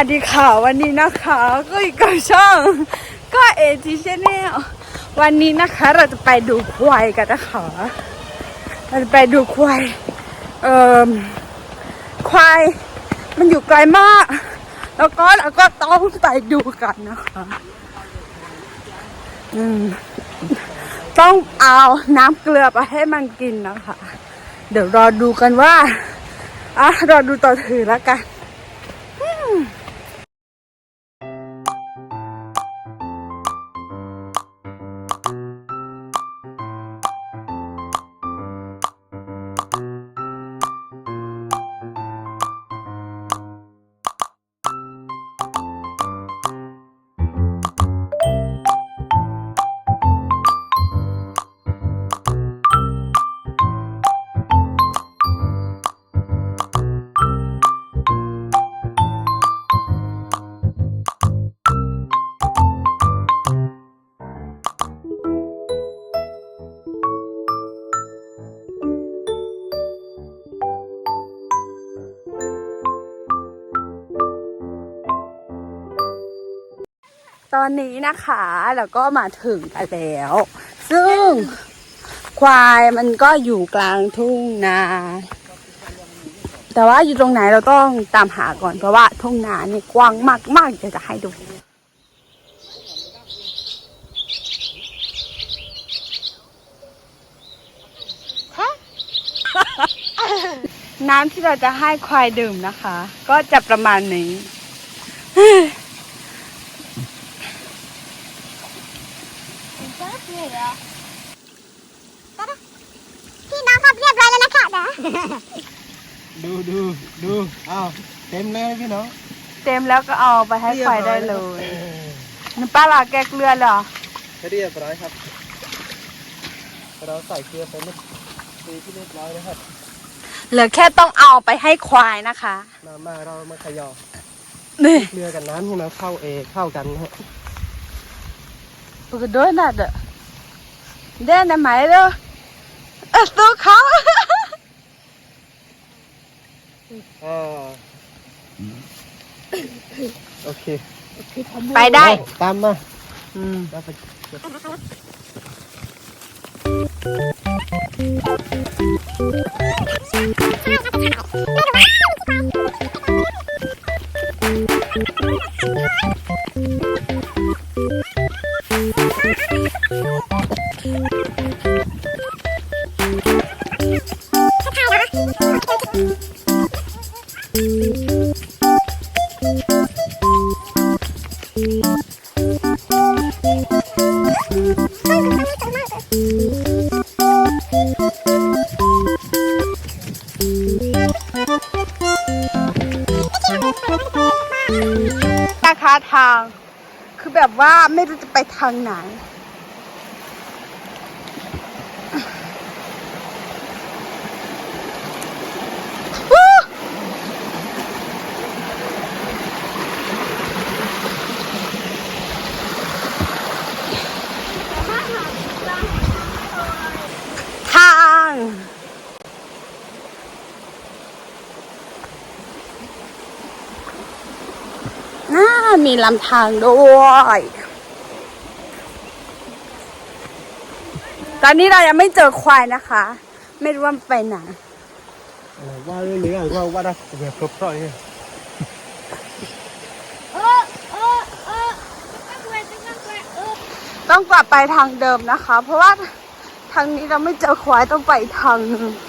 วัสดีค่ะ วันนี้นะคะ ก็อีกกับช่อง ก็เอจีชแนลวันนี้นะคะเราจะไปดูควายกันนะคะเราจะไปดูควายเอ่อควายมันอยู่ไกลมาก แล้วก็เราก็ต้องไปดูกันนะคะอืมต้องเอาน้ำเกลือไปให้มันกินนะคะ เดี๋ยวรอดูกันว่าอะรอดูต่อถือแล้วกัน อนนี้นะคะเราก็มาถึงกันแล้ว ซึ่งควายมันก็อยู่กลางทุ่งนาแต่ว่าอยู่ตรงไหนเราต้องตามหาก่อนเพราะว่าทุ่งนาเนี่ยกว้างมากๆเดี๋ยวจะให้ดูน้ำที่เราจะให้ควายดื่มนะคะ ก็จะประมาณนี้ พี่น้องครับเรียบร้อยแล้วนะคะนะดูดูดูอ้าวเต็มเลยพี่น้องเต็มแล้วก็เอาไปให้ควายได้เลยน้ำปลาลาแกเกลือเหรอเรียบร้อยครับ เราใส่เกลือไปเมื่อปีที่เรียบร้อยนะครับ เหลือแค่ต้องเอาไปให้ควายนะคะ มามาเรามาขยอนี่เกลือกับน้ำให้มันเข้าเอเข้ากันนะฮะปกติน่ะ เด้อเด่นไหมเด้อเออสู้เขาอ่าโอเคไปได้ ตามมาอืมเราไป นะคะทาง คือแบบว่าไม่รู้จะไปทางไหน ทางน่า มีลำทางด้วยตอนนี้เรายังไม่เจอควายนะคะ ไม่รู้ว่ามันไปไหนว่าเรื่องนี้อะว่าว่าได้เกือบครบร้อยเนี่ยเออเออเออตั้งแหวนตั้งแหวนเออต้องกลับไปทางเดิ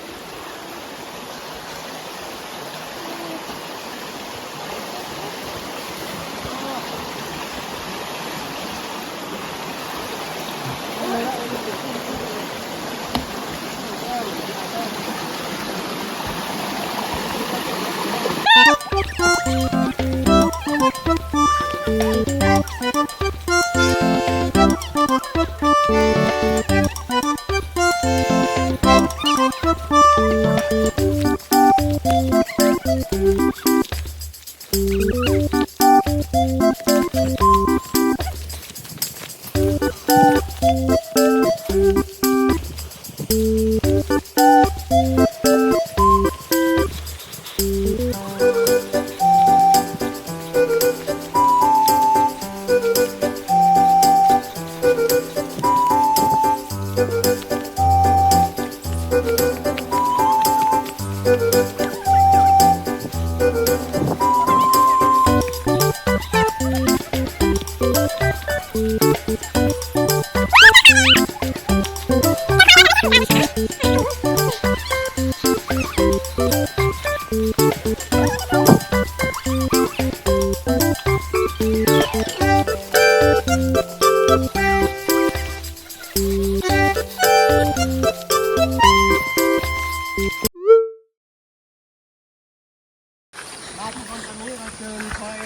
มาทุกคนตอนนี้มาเจอควาย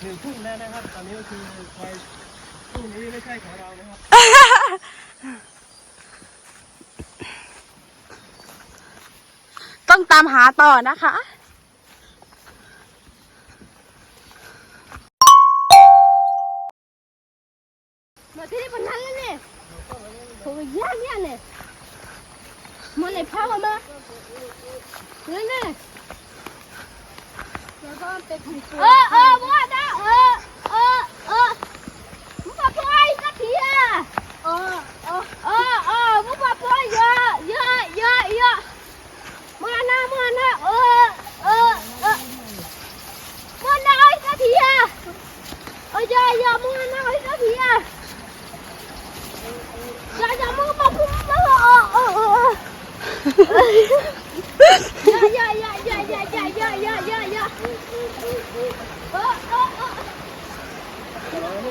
หนึ่งทุ่งแล้วนะครับ ตอนนี้ก็คือควายทุ่งนี้ไม่ใช่ของเรานะครับต้องตามหาต่อนะคะ มาที่นี่เป็นนั้นแล้วเนี่ยผมยากเนี่ยเนี่ยมันเลยพามาเนี่ยเนี่ย You're going big.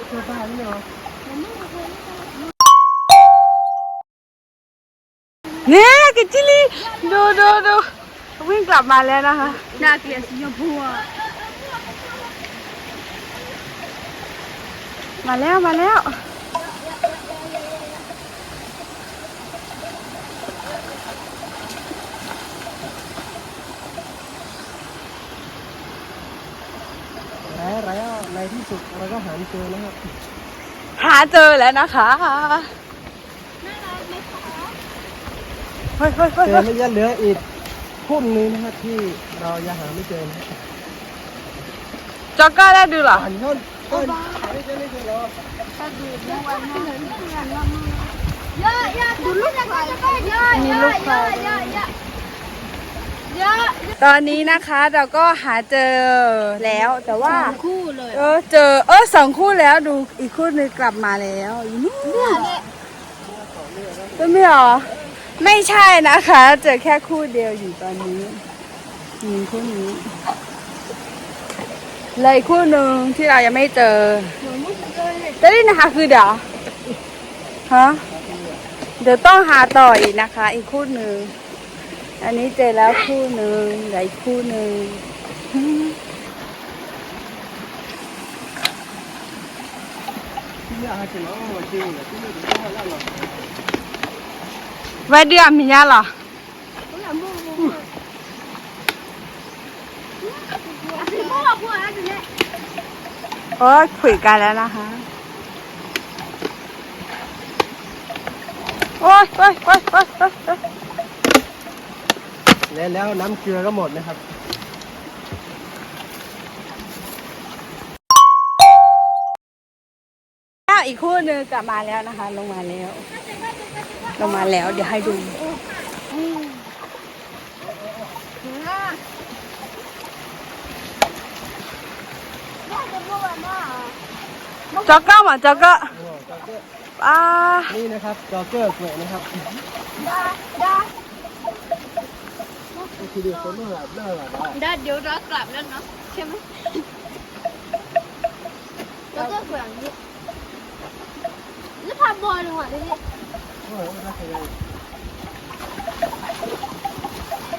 ตัวบ้านี่เหรอเนี่ยกิจิลีดูดูดูวิ่งกลับมาแล้วนะคะน่าเกลียดสีชมพูมาแล้วมาแล้ว แล้วแล้วในที่สุดเราก็หาเจอแล้วครับหาเจอแล้วนะคะเฮ้ยเฮ้ยเฮ้ยเจเฮ้อยไม่เยอะเหลืออีกพุ่มนึงนะครับที่เรายังหาไม่เจอนะครับจ็อกเกอร์ได้ดูเหรออันนู้นต้นไม่เจอไม่เจอหรออย่าอย่าดูลูกกันก็อย่าอย่าอย่าอย่า อย่าอย่าตอนนี้นะคะเราก็หาเจอแล้วแต่ว่า คู่เลยเออเจอเออสองคู่แล้วดูอีกคู่หนึงกลับมาแล้วอยู่นู่นเนี่ยเนี่ยก็ไม่หรอไม่ใช่นะคะ เจอแค่คู่เดียวอยู่ตอนนี้มีคู่นี้เลยอีกคู่หนึ่งที่เรายังไม่เจอจะได้นะคะคือเดี๋ยวฮะเดี๋ยวต้องหาต่ออีกนะคะ อีกคู่หนึ่ง อันนี้เจอแล้วคู่หนึ่งไหลคู่หนึ่งไว้เดือมมียาหรอโอ้คุยกันแล้วนะคะ โอ้ยโอ้ยโอ้ยโอ้ย แล้วแล้วน้ำเกลือก็หมดนะครับแล้วอีกคู่หนึ่งกลับมาแล้วนะคะ ลงมาแล้ว ลงมาแล้ว เดี๋ยวให้ดูจ็อกเกอร์มาจ็อกเกอร์อ่านี่นะครับจอเกอร์เกลือนะครับทีเดียวคนเมื่อ เดี๋ยวเรากลับแล้วเนาะใช่ไหมแล้วก็เผื่อนี้แล้วพาบอลลงอะดิ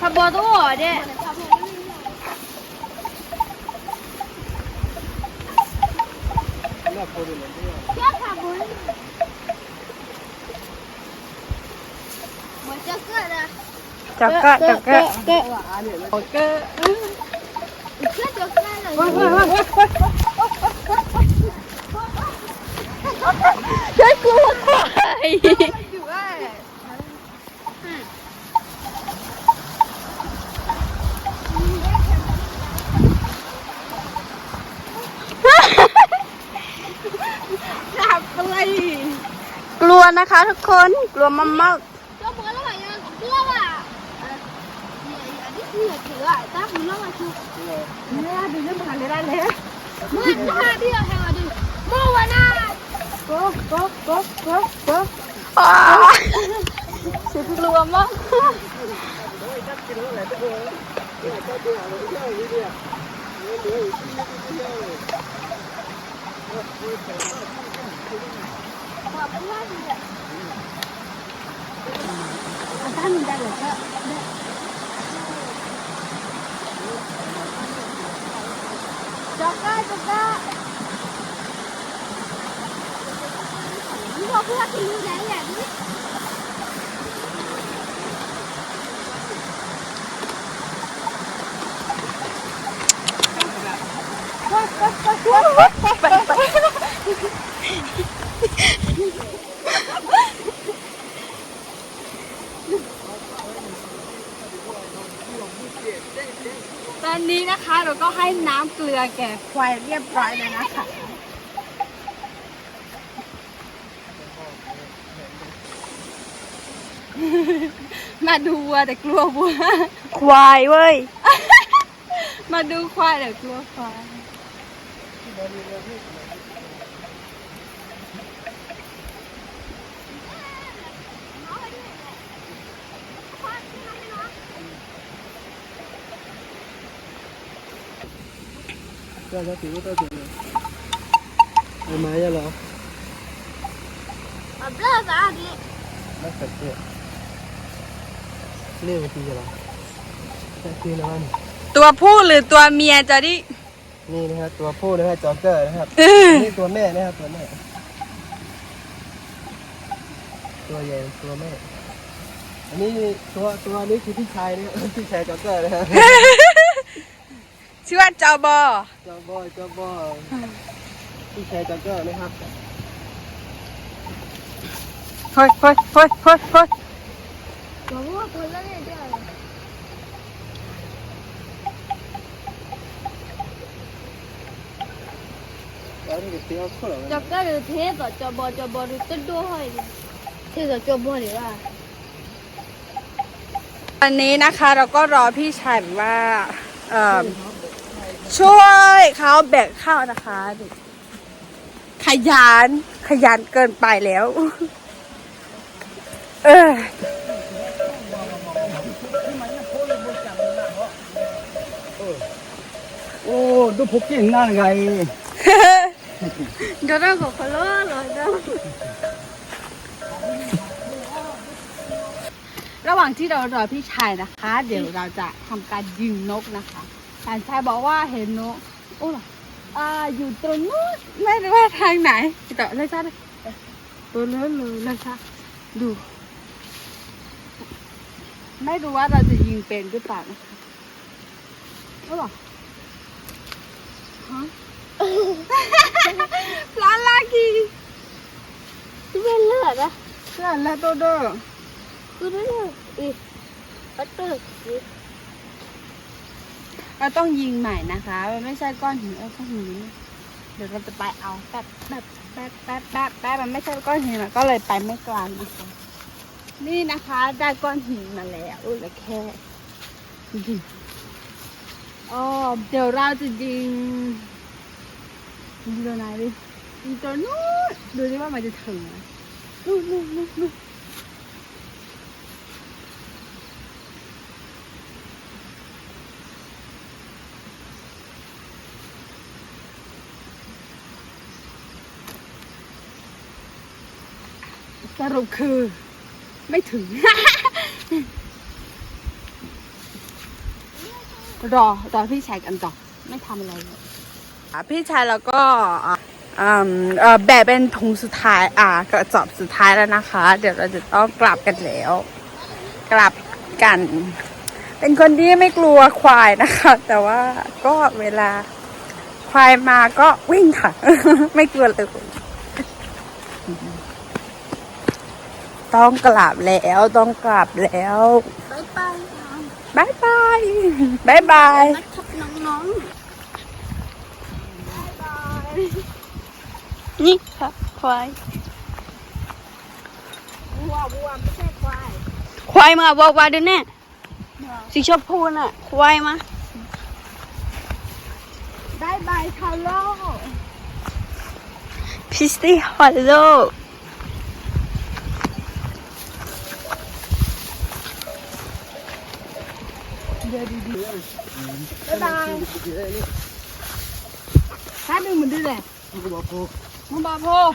พาบอลตัวอะเด้แค่พาบอล จอกเกะจอกเกะเกเจอกเกะว้าวว้าวว้าวฉันกลัวจับอะไรกลัวนะคะทุกคนกลัวมากๆ lại tác nó mà chưa nè đi lên mà lên đây mượn cho hai đi ở hàng đi mua vào na cố cố cố cố cố sụt luôn á Hãy subscribe cho kênh Ghiền Mì Gõ Để không bỏ lỡ những video hấp dẫn 小三小三。你给我过去你演快快快快快快 นนี้นะคะเราก็ให้น้ำเกลือแก่ควายเรียบร้อยแล้วนะคะมาดูวัวแต่กลัววัว ควายเว้ย มาดูควายแต่กลัวควาย ก็จะถือว่าตัวจริงเลยไอ้ไม้อะเหรออะเลิกอะดิไม่เกิดเหตุเรียกว่าทีเหรอใช่คือนอนตัวผู้หรือตัวเมียจะดินี่นะครับตัวผู้นะครับจอเกอร์นะครับเออนี่ตัวแม่นะครับตัวแม่ตัวใหญ่ตัวแม่อันนี้ตัวตัวนี้คือพี่ชายนะครับพี่ชายจอเกอร์นะครับ ชื่อว่าจอบอจอบอยจอบอยพี่ชายจอเกอร์นะครับเฮ้ยเฮ้ยเฮ้ยเฮ้ยเฮ้ยบอกว่าคนละเนี่ยเดียวแล้วนี่ก็เตี้ยวสุดเลยจะก็หรือเทสต่อจะบอจะบอหรือจะด้วยเทสต่อจะบอหรือว่าวันนี้นะคะเราก็รอพี่ชายแบบว่าเอ่อ ช่วยเขาแบกข้าวนะคะขยันขยันเกินไปแล้ว เออโอ้ดูพกเก่งหน้าไงเดี๋ยวเราขอขอล้อเลยนะระหว่างที่เรารอพี่ชายนะคะ เดี๋ยวเราจะทำการยิงนกนะคะ ชายชายบอกว่าเห็นนกโอ้ล่ะอ่าอยู่ตรงนู้นไม่รู้ว่าทางไหนแต่เลยจ้าเลยตัวเลื่อนเลยเลยจ้าดู ไม่รู้ว่าเราจะยิงเป็นหรือเปล่านะคะโอ้ล่ะฮะปลาลากีที่เป็นเลือดนะเพื่อนและโดโดกูไม่เลือดอีกปัตเตอร์อีก เราต้องยิงใหม่นะคะ มันไม่ใช่ก้อนหินเออก้อนหินเดี๋ยวเราจะไปเอาแป๊บแป๊บแป๊บแป๊บแป๊บแป๊บมันไม่ใช่ก้อนหินก็เลยไปไม่กลางนะคะนี่นะคะได้ก้อนหินมาแล้วอุ้ยแล้วแค่ยิงอ๋อเดี๋ยวเราจะยิงยิงตัวไหนดิยิงตัวนู้นดูดิว่ามันจะถึงหมนู่นนู่นนู่นนู่น สรุปคือ ไม่ถึง รอ รอพี่ชายกันต่อไม่ทำอะไรเลยพี่ชายแล้วก็แบะเป็นถุงสุดท้ายอ่ากระสอบสุดท้ายแล้วนะคะ เดี๋ยวเราจะต้องกลับกันแล้ว กลับกัน เป็นคนที่ไม่กลัวควายนะคะ แต่ว่าก็เวลาควายมาก็วิ่งค่ะ ไม่กลัวเลย ต้องกลับแล้วต้องกลับแล้วบายบายบายบายบายบายนะครับน้องนี่ครับควายๆวัววัวไม่ใช่ควายควายมาบอกว่าดูเนี่ยสีชมพูน่ะ ควายมาบายบายคาร์โลพิสตี้ฮอลโล Sana umandar, eh, ngomong?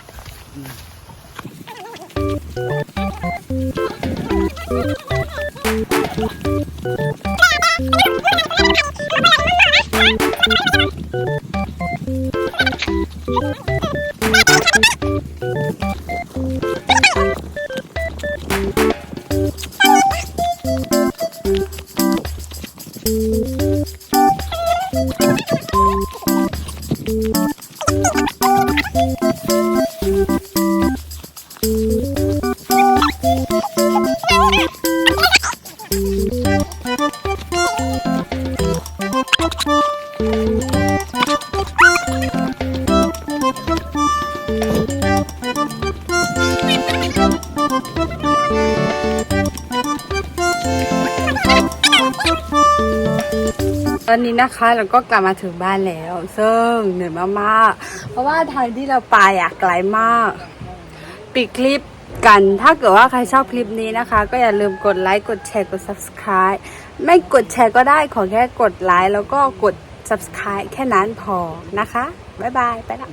ยกูบอนนี้นะคะเราก็กลับมาถึงบ้านแล้ว ซึ่งเหนื่อยมากๆ เพราะว่าทางที่เราไปอะไกลมาก ปิดคลิปกัน ถ้าเกิดว่าใครชอบคลิปนี้นะคะ ก็อย่าลืมกดไลค์ กดแชร์ กด subscribe ไม่กดแชร์ก็ได้ ขอแค่กดไลค์แล้วก็กด subscribe แค่นั้นพอนะคะ บ๊ายบาย ไปละ